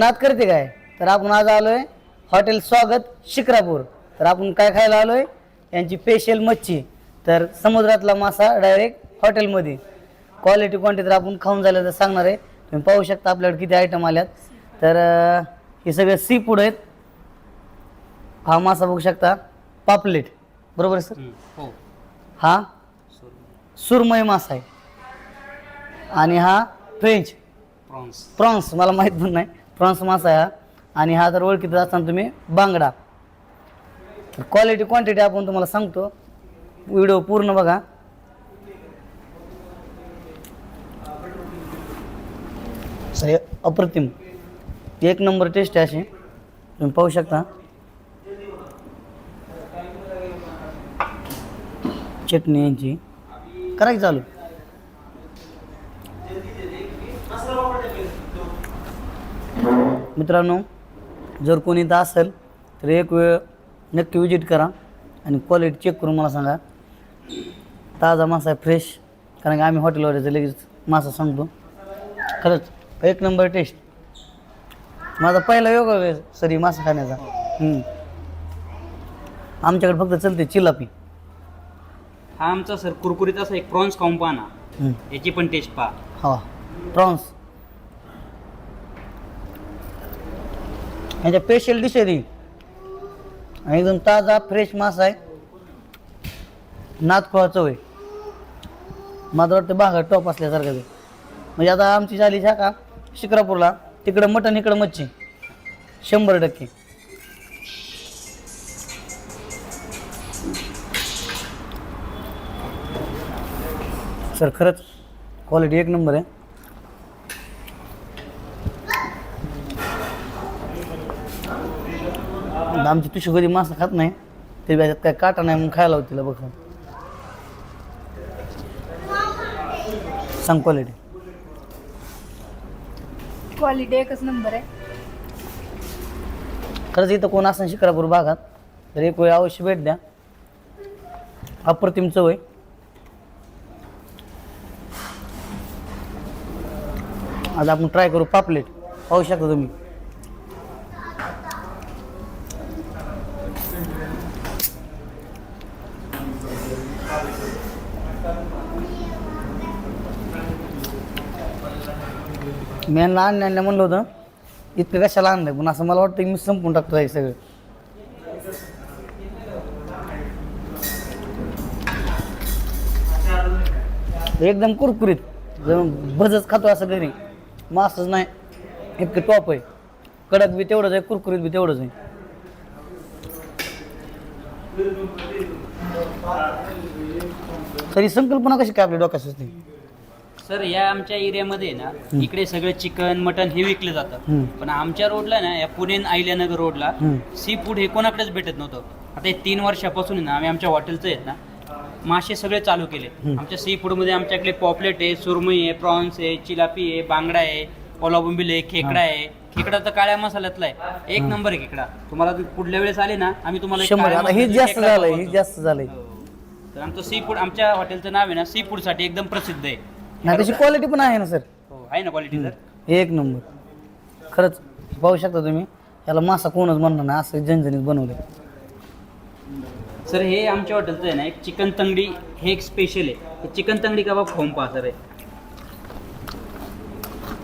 नाद करते काय? तर आपण आज आलोय हॉटेल स्वागत शिक्रापूर. तर आपण काय खायला आलोय? यांची स्पेशल मच्छी. तर समुद्रातला मासा डायरेक्ट हॉटेलमध्ये. क्वालिटी क्वांटिटी तर आपण खाऊन झालं तर सांगणार आहे. तुम्ही पाहू शकता आपल्याकडे किती आयटम आल्यात. तर अं, हे सगळे सी फूड आहेत. हा मासा बघू शकता. पापलेट. बरोबर आहे सर? हो. हा? सुरमई मासा आहे. आणि हा फ्रेंच. प्रॉन्स. प्रॉन्स. मला माहीत पण नाही. प्रॉन्स मासा हा. आणि हा जर ओळखीत असताना तुम्ही बांगडा. क्वालिटी क्वांटिटी आपण तुम्हाला सांगतो. व्हिडिओ पूर्ण बघा. सर अप्रतिम. एक नंबर टेस्ट आहे अशी. तुम्ही पाहू शकता. चटणी यांची. करायची की चालू? मित्रांनो जर कोणी इथं असेल तर एक वेळ नक्की विजिट करा आणि क्वालिटी चेक करून मला सांगा. ताजा मासा आहे फ्रेश कारण की आम्ही हॉटेलवर लगेच मासा सांगतो. खरंच एक नंबर टेस्ट माझा पहिला योग आहे सरी मासा खाण्याचा. आमच्याकडे फक्त चलते चिलापी. हा आमचा सर कुरकुरीत असा एक प्रॉन्स खाऊन पहा ना. याची पण टेस्ट पहा. हा. प्रॉन्स ह्याच्या स्पेशल डिश आहे ती. आणि एकदम ताजा फ्रेश मासा आहे. नातखोळा चव आहे माझं वाटतं बागा टॉप असल्यासारखं ते म्हणजे आता आमची झाली शाखा शिक्रापूरला तिकडं मटण इकडं मच्छी. शंभर टक्के. सर खरंच क्वालिटी एक नंबर आहे. आमची तुशी कधी मासा खात नाही ते बी याच्यात काय काटा नाही म्हणून खायला होती बघ. सांग क्वालिटी क्वालिटी एकच नंबर आहे. खरंच इथं कोण असं शिक्रापूर भागात तर एक वेळ अवश्य भेट द्या. अप्रतिम चव आहे आज आपण ट्राय करू पापलेट. पाहू शकता तुम्ही. मी यांना आणलं म्हणलं होतं इतकं कशाला आणलं पण असं मला वाटतं की मी संपून टाकतो हे सगळं. एकदम कुरकुरीत भजच खातो असं घरी. मासच नाही इतकं टॉप आहे. कडक बी तेवढंच आहे कुरकुरीत बी तेवढंच आहे. तरी संकल्पना कशी काय आपल्या डोक्यात असते? सर या आमच्या एरियामध्ये ना इकडे सगळं चिकन मटन हे विकलं जातं. पण आमच्या रोडला ना या पुणे आयल्यानगर रोडला. सी फूड हे कोणाकडेच भेटत नव्हतं. आता हे तीन वर्षापासून ना आम्ही आमच्या हॉटेलचं आहेत ना मासे सगळे चालू केले. आमच्या सी फूडमध्ये आमच्याकडे पॉपलेट आहे सुरमई आहे प्रॉन्स आहे चिलापी आहे बांगडा आहे ओलाबुंबिल आहे खेकडा आहे. खेकडा तर काळ्या मसाल्यातला आहे. एक नंबर आहे खेकडा. तुम्हाला तुम्ही पुढल्या वेळेस आले ना आम्ही तुम्हाला एक शंभर. काळ्या आता हे मसाल्याचा जास्त खेकडा झालंय हे दाखवतो. जास्त झालंय. तर आमचं सी फूड आमच्या हॉटेलचं नाव आहे ना सी फूडसाठी एकदम प्रसिद्ध आहे. नाही त्याची क्वालिटी पण आहे ना सर हो आहे ना क्वालिटी सर एक नंबर. खरंच पाहू शकता तुम्ही याला मासा कोणच म्हणणार नाही असं झणझणीत बनवलं सर हे आमच्या हॉटेलचं आहे ना एक चिकन तंगडी हे एक स्पेशल आहे. हे चिकन तंगडी कबाब खाऊन पहा सर हे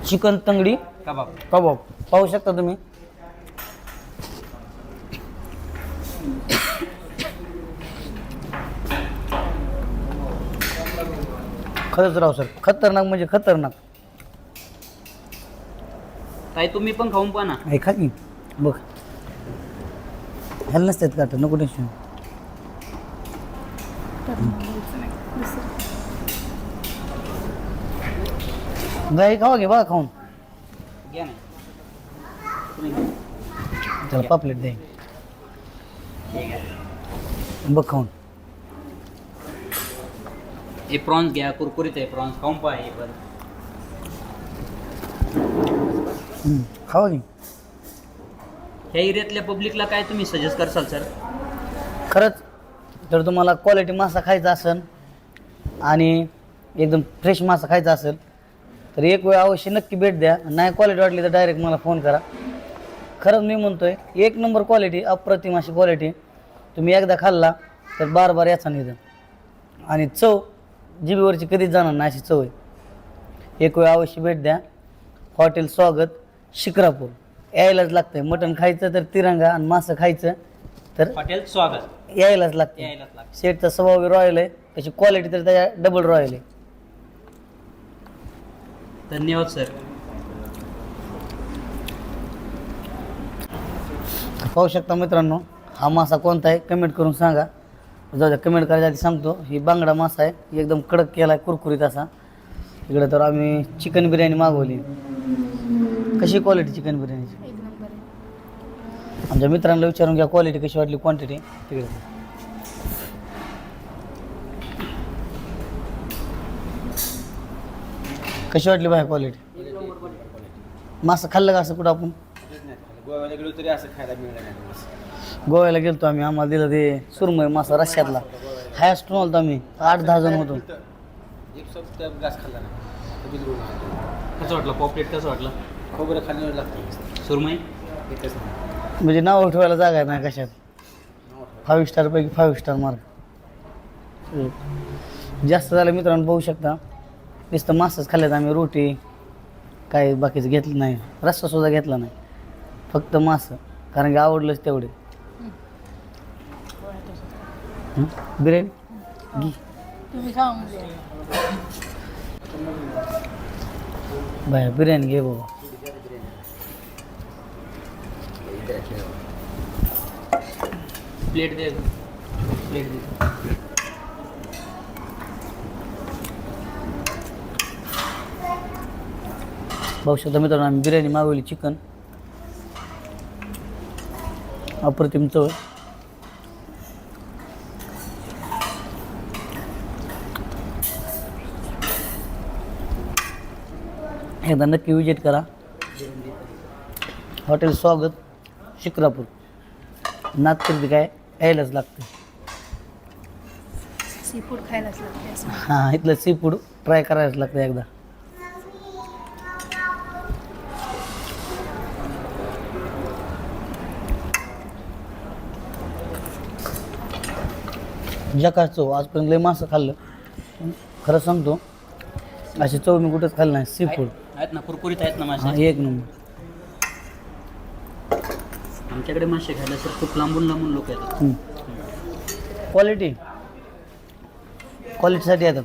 चिकन तंगडी? कबाब. कबाब. पाहू शकता तुम्ही खरंच राव सर. खतरनाक म्हणजे खतरनाक. ताई तुम्ही पण खाऊन पहा ना. खा की. बघ. ह्याला नसतात का आता? नको टेन्शन गाई खावा घे बघा खाऊन? घ्या ना. तुम्ही घ्या. त्याला पापलेट दे. बघ खाऊन. हे प्रॉन्स घ्या कुरकुरीत आहे प्रॉन्स खाऊन पहा हे पण. खावा की? ह्या एरियातल्या पब्लिकला काय तुम्ही सजेस्ट करसाल सर खरंच जर तुम्हाला क्वालिटी मासा खायचा असेल आणि एकदम फ्रेश मासा खायचा असेल तर एक वेळ अवश्य नक्की भेट द्या. नाही क्वालिटी वाटली तर डायरेक्ट मला फोन करा. खरंच मी म्हणतोय एक नंबर क्वालिटी अप्रतिम अशी क्वालिटी तुम्ही एकदा खाल्ला तर बार बार याचा नाही आणि चव जिबीवरची कधीच जाणार नाही अशी चव आहे. एक वेळ अवश्य भेट द्या. हॉटेल स्वागत शिक्रापूर यायलाच लागतंय. मटण खायचं तर तिरंगा आणि मासं खायचं तर हॉटेल स्वागत. यायलाच लागतं यायलाच लागतं शेटचा स्वभाव रॉयल आहे. त्याची क्वालिटी तर त्याच्या डबल रॉयल आहे. धन्यवाद सर पाहू शकता मित्रांनो हा मासा कोणता आहे? कमेंट करून सांगा. जाऊ द्या कमेंट करायच्या आधी सांगतो. ही बांगडा मासा आहे एकदम कडक केला आहे कुरकुरीत असा. इकडे तर आम्ही चिकन बिर्याणी मागवली. कशी क्वालिटी चिकन बिर्याणीची आमच्या मित्रांना विचारून घ्या क्वालिटी कशी वाटली क्वांटिटी तिकडे. कशी वाटली बाहेर क्वालिटी मासं खाल्लं का असं कुठं आपण? गोव्याला गेलो तरी असं खायला मिळालं नाही मासं. गोव्याला गेलतो आम्ही आम्हाला दिलं ते सुरमय मासा रश्यातला. हायस्ट होतो आम्ही आठ दहा जण होतो. एक सब घास खाल्ला नाही. तर बिलकुल नाही. कसं वाटलं? पॉपलेट कसं वाटलं? खोबरं खाल्ल्यावर लागतं. सुरमई? एकच नाही. म्हणजे नाव ठेवायला जागा नाही कशात? फाईव्ह स्टार पैकी फाईव्ह स्टार मार्क जास्त झालं मित्रांनो बघू शकता. नुसतं मासच खाल्ल्यात आम्ही रोटी काय बाकीचं घेतलं नाही. रस्सा सुद्धा घेतला नाही. फक्त मास. कारण की आवडलंच तेवढे? बिर्याणी. बाय बिर्याणी घे बाबा. प्लेट दे. प्लेट दे. बघू शकता मित्रांनो आम्ही बिर्याणी मागवली चिकन. अप्रतिम चव एकदा नक्की विजिट करा. हॉटेल स्वागत शिक्रापूर. नागपूर काय? यायलाच लागतं सी फूड खायलाच लागते असं. हां इथलं सी फूड ट्राय करायलाच लागतं एकदा. जकास चव आजपर्यंत लय मासं खाल्लं. पण खरं सांगतो अशी चव मी कुठंच खाल्लं नाही सी फूड आहेत ना कुरकुरीत आहेत ना हा मासे एक नंबर. आमच्याकडे मासे खायला सर खूप लांबून लांबून लोक येतात. क्वालिटी क्वालिटीसाठी येतात.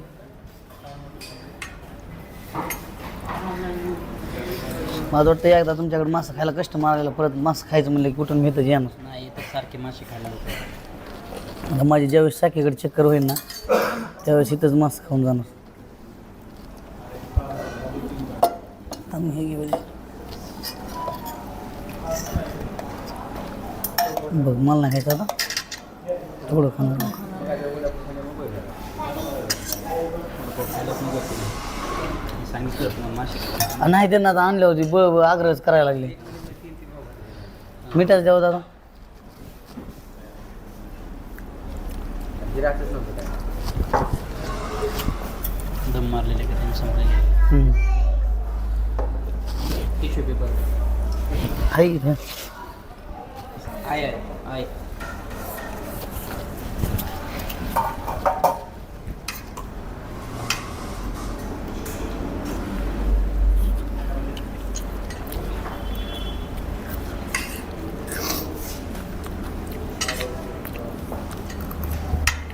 मला वाटतं एकदा तुमच्याकडे मासं खायला कस्टमर आलेला परत मासं खायचं म्हणलं की कुठून मिळतं येणार नाही येतात सारखे मासे खायला लोक आता माझी ज्यावेळेस शाखेकडे चक्कर होईल ना त्यावेळेस इथंच मासं खाऊन जाणार. हे घे बरं. बघ मला नाही खायचं आता. थोडं खाणार नाही त्यांना आता आणले होती. ब ब- आग्रहच करायला लागले. मिठाचं द्यावं दादा दम मारलेले का त्यांनी संपलेले हम्म. Tissue paper. आहे इथं आहे आहे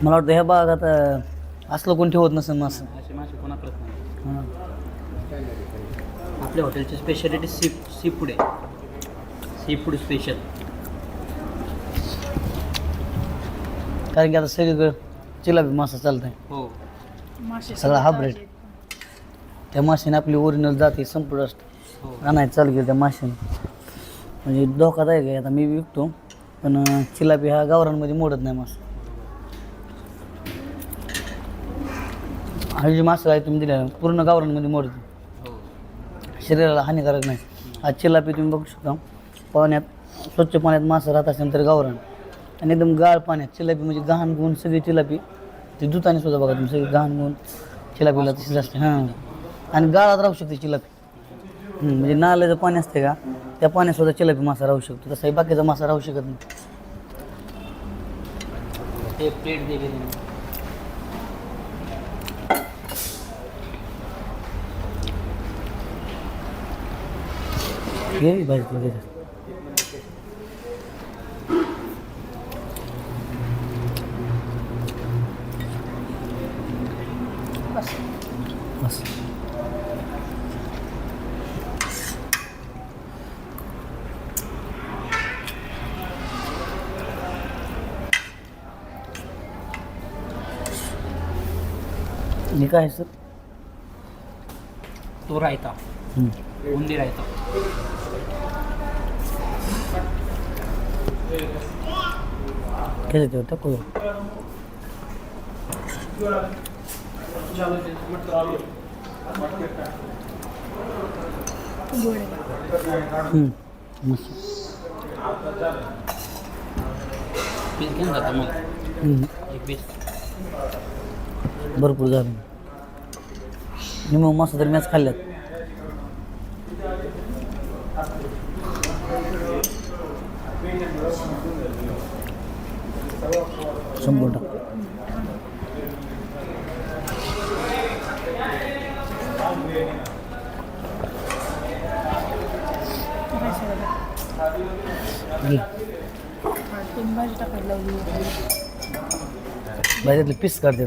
मला वाटतं ह्या भागात असलं कोण ठेवत नसेल मासं असे मासे कोणाकडेच नाही. हां. आपल्या हॉटेलची स्पेशालिटी सी सी फूड आहे. सी फूड स्पेशल कारण की आता सगळीकडं चिलापी मासा चालत आहे हो. मासे सगळा हा ब्रेड. त्या माशाने आपली ओरिजिनल जाते संपूर्ण हो. आणायचं चालू केलं त्या माशाने. म्हणजे धोकादायक आहे आता मी विकतो पण अं, चिलापी हा गावरांमध्ये मोडत नाही मासा. हा जे मासा आहे तुम्ही दिल्या पूर्ण गावरांमध्ये मोडते. शरीराला हानिकारक नाही. आज चिलापी तुम्ही बघू शकता. पाण्यात स्वच्छ पाण्यात मासा राहत असेल तर गावरण आणि एकदम गाळ पाण्यात चिलापी म्हणजे गहाण गुण सगळी चिलापी ते दुताने सुद्धा बघा तुम्ही सगळी गहाण गुण चिलापीला तशीच असते. हां. आणि गाळात राहू शकते चिलापी म्हणजे नाल्याचं पाणी असते का त्या पाण्यात सुद्धा चिलापी मासा राहू शकतो. तसाही बाकीचा मासा राहू शकत नाही ते प्लेट दे बिर्याणी. घे भाजी बस। हे काय सर? तो रायता. बुंदी रायता काय ते टाकू गोड आहे. हम्म. मस्त पीस घेऊन जातो मग. हम्म. एक पीस. भरपूर झालं. निम मस्त तर मॅच खाल्ल्यात. शंभर टक्के. काय पीस काढते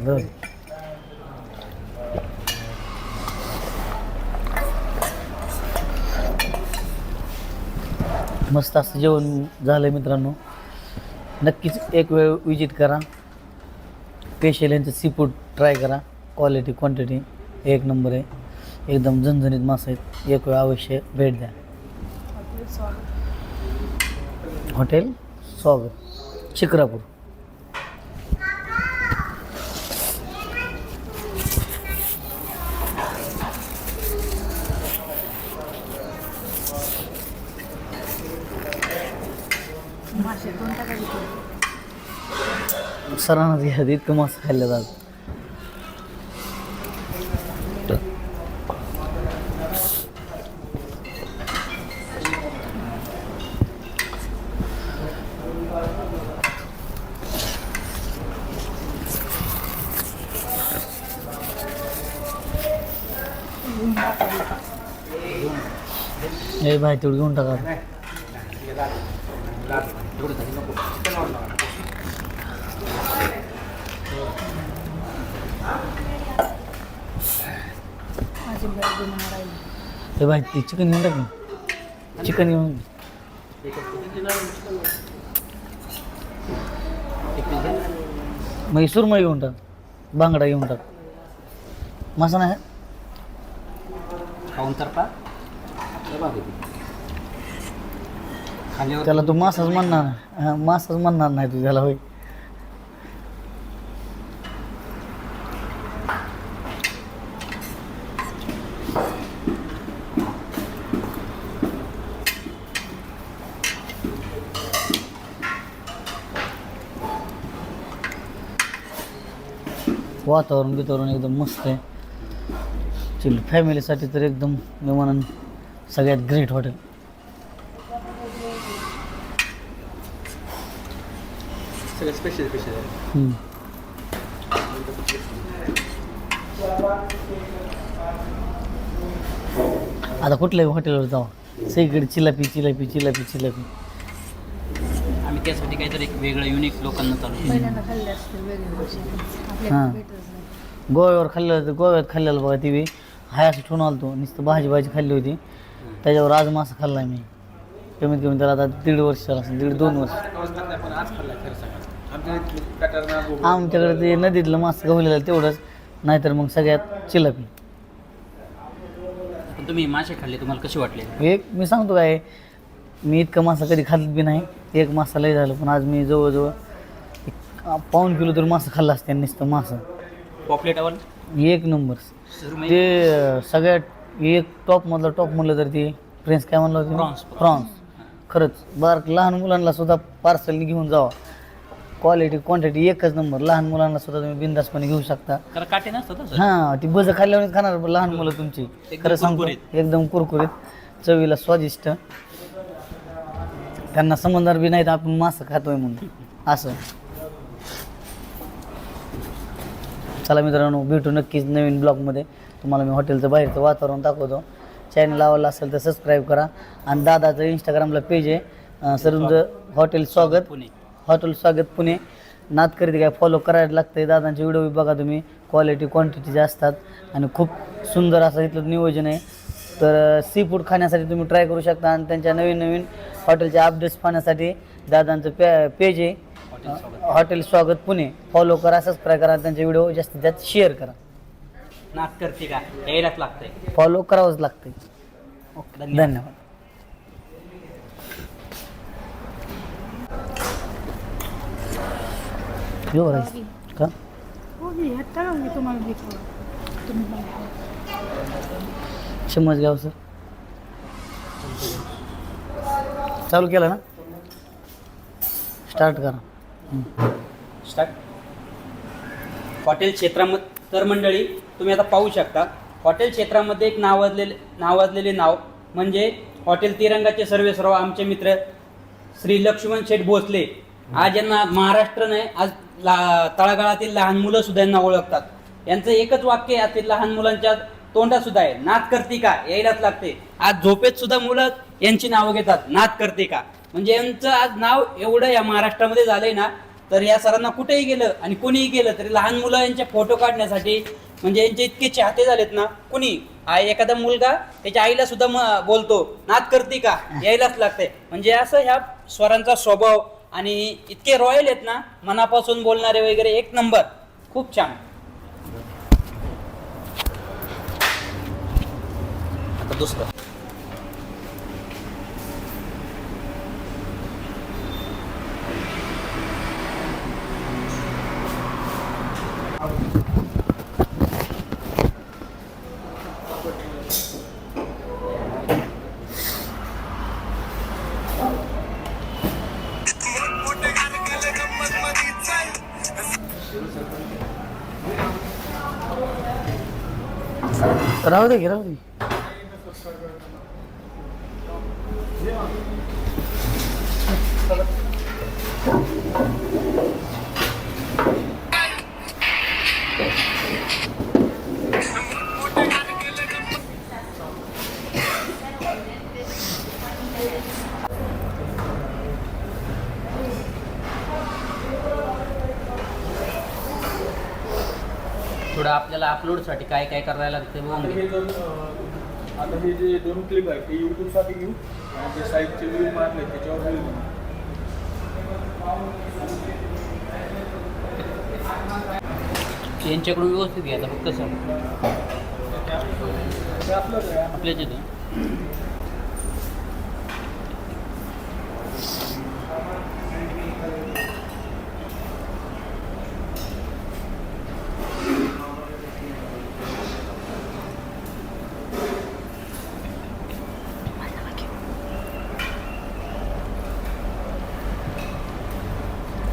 मस्त असं जेवण झालं मित्रांनो. नक्कीच एक वेळ विजिट करा. स्पेशल यांचं सी फूड ट्राय करा. क्वालिटी क्वांटिटी एक नंबर आहे. एकदम झणझणीत मासे आहेत. एक वेळ अवश्य भेट द्या. हॉटेल स्वागत. शिक्रापूर. सरांना घ्या इतकं मस्त खाल्लं जात ए भाई तेवढं घेऊन टाका ए भाई ते चिकन घेऊन टाक चिकन घेऊन मग सुरमई घेऊन टाक. बांगडा घेऊन टाक. मासा नाही? खाऊन तर पा. त्याला तू मासाच म्हणणार. हा, मासाच म्हणणार नाही तू त्याला होय. वातावरण बितावरण एकदम मस्त आहे. चिल फॅमिलीसाठी तर एकदम मी म्हणून सगळ्यात ग्रेट हॉटेल स्पेशल स्पेशल. आता कुठल्याही हॉटेलवर जावा. सगळीकडे चिलापी चिलापी चिलापी चिलापी. काहीतरी एक वेगळं युनिक लोकांना चालू पहिल्यांदा खाल्ले असते वेगळे मासे. हां. आपल्याला भेटच नाही. गोव्यावर खाल्लं तर गोव्यात खाल्लेलं बघा ती बी. हाय असं ठेवून आलतो नुसतं भाजी भाजी खाल्ली होती. त्याच्यावर आज मासा खाल्ला मी. कमीत कमी त्याला आता दीड वर्ष झालं असेल दीड दोन वर्ष. पण आज खाल्ला खरं सांगा आमच्या इथली कटारना गोबी आमच्याकडे ते नदीतलं मासं गवलेलं तेवढंच नाहीतर मग सगळ्यात चिलापी पण तुम्ही मासे खाल्ले तुम्हाला कसे वाटले? एक मी सांगतो काय मी इतकं मासा कधी खाल्लं बी नाही. एक मासा लय झालं पण आज मी जवळजवळ एक पाऊन किलो तर मासं खाल्लं असतं नुसतं मासं. पॉपलेटावर एक नंबर ते सगळ्यात एक टॉप मधलं टॉप म्हणलं तर ते फ्रेंच काय म्हणलं Prawns. होतं प्रॉन्स खरंच बार लहान मुलांना सुद्धा पार्सलनी घेऊन जावा. क्वालिटी क्वांटिटी एकच नंबर लहान मुलांना सुद्धा तुम्ही बिंदासपणे घेऊ शकता. काटे सर? हा ती बज खाल्ल्यावर खाणार लहान मुलं तुमची. खरं सांगतो. एकदम कुरकुरीत. चवीला स्वादिष्ट. त्यांना समजणार बी नाही तर आपण मासं खातोय म्हणून. असं. चला मित्रांनो भेटू नक्कीच नवीन ब्लॉगमध्ये. तुम्हाला मी हॉटेलचं बाहेरचं वातावरण दाखवतो. चॅनल आवडला असेल तर सबस्क्राईब करा. आणि दादाचं इंस्टाग्रामला पेज आहे. सर हॉटेल स्वागत. पुणे. हॉटेल स्वागत पुणे. नाद करीत काय फॉलो करायला लागते दादांचे व्हिडिओ बघा तुम्ही. क्वालिटी क्वांटिटी असतात. आणि खूप सुंदर असं इथलं नियोजन आहे. तर सी फूड खाण्यासाठी तुम्ही ट्राय करू शकता आणि त्यांच्या नवीन नवीन हॉटेलच्या अपडेट्स पाहण्यासाठी दादांचं पे पेज आहे. हॉटेल स्वागत. पुणे. फॉलो करा सबस्क्राईब करा त्यांचे व्हिडिओ जास्तीत जास्त शेअर करा. नाच करते का? यायलाच लागतंय. फॉलो करावंच लागते ओके धन्यवाद. राईस का? हो चम्मच सर. चालू केलं ना? स्टार्ट करा. स्टार्ट हॉटेल क्षेत्रामध्ये तर मंडळी तुम्ही आता पाहू शकता हॉटेल क्षेत्रामध्ये एक नावाजलेले नावाजलेले नाव म्हणजे हॉटेल तिरंगाचे सर्वेसर्व आमचे मित्र श्री लक्ष्मण शेठ भोसले. आज यांना महाराष्ट्र नाही आज ला तळागाळातील लहान मुलं सुद्धा यांना ओळखतात. यांचं एकच वाक्य आहे लहान मुलांच्या तोंडात सुद्धा आहे. नाद करते का? यायलाच लागते. आज झोपेत सुद्धा मुलं यांची नावं घेतात. नाद करते का? म्हणजे यांचं आज नाव एवढं या महाराष्ट्रामध्ये झालंय ना तर या सरांना कुठेही गेलं आणि कोणीही गेलं तरी लहान मुलं यांचे फोटो काढण्यासाठी म्हणजे यांचे इतके चाहते झालेत ना कुणी? आ एखादा मुलगा त्याच्या आईला सुद्धा बोलतो नाद करते का? यायलाच लागते. म्हणजे असं ह्या स्वरांचा स्वभाव आणि इतके रॉयल आहेत ना मनापासून बोलणारे वगैरे एक नंबर. खूप छान आता दुसरं. राहू दे की राहू दे. अपलोडसाठी काय काय करायला लागतं बघून घे. हे दोन अं, आता हे जे दोन क्लिप आहेत ते यूट्यूबसाठी घेऊ. आणि जे साईडचे व्ह्यू मारले त्याच्यावर व्ह्यू घेऊ यांच्याकडून व्यवस्थित घ्यायचं फक्त सर आहे. आपल्याच इथं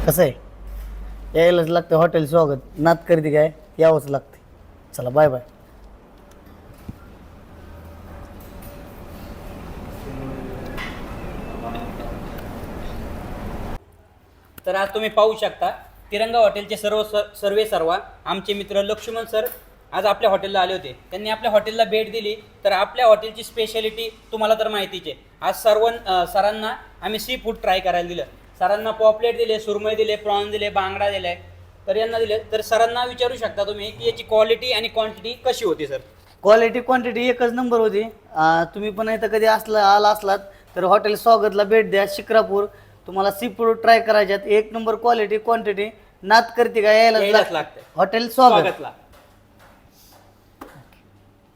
कसं आहे? यायलाच लागतं हॉटेल स्वागत. नात करते काय? यावंच लागते चला बाय बाय तर आज तुम्ही पाहू शकता तिरंगा हॉटेलचे सर्व स- सर्वे सर्वा. आमचे मित्र लक्ष्मण सर आज आपल्या हॉटेलला आले होते. त्यांनी आपल्या हॉटेलला भेट दिली. तर आपल्या हॉटेलची स्पेशालिटी तुम्हाला तर माहितीच आहे. आज सर्व सरांना आम्ही सी फूड ट्राय करायला दिलं. सरांना पॉपलेट दिले सुरमई दिले प्रॉन्स दिले बांगडा दिले तर यांना दिले. तर सरांना विचारू शकता तुम्ही की याची क्वालिटी आणि क्वांटिटी कशी होती सर क्वालिटी क्वांटिटी एकच नंबर होती. तुम्ही पण इथं कधी असला आला असलात तर हॉटेल स्वागतला भेट द्या शिक्रापूर तुम्हाला सी फूड ट्राय करायच्यात. एक नंबर क्वालिटी क्वांटिटी नात करते का यायला यायलाच लागते हॉटेल स्वागत. स्वागतला.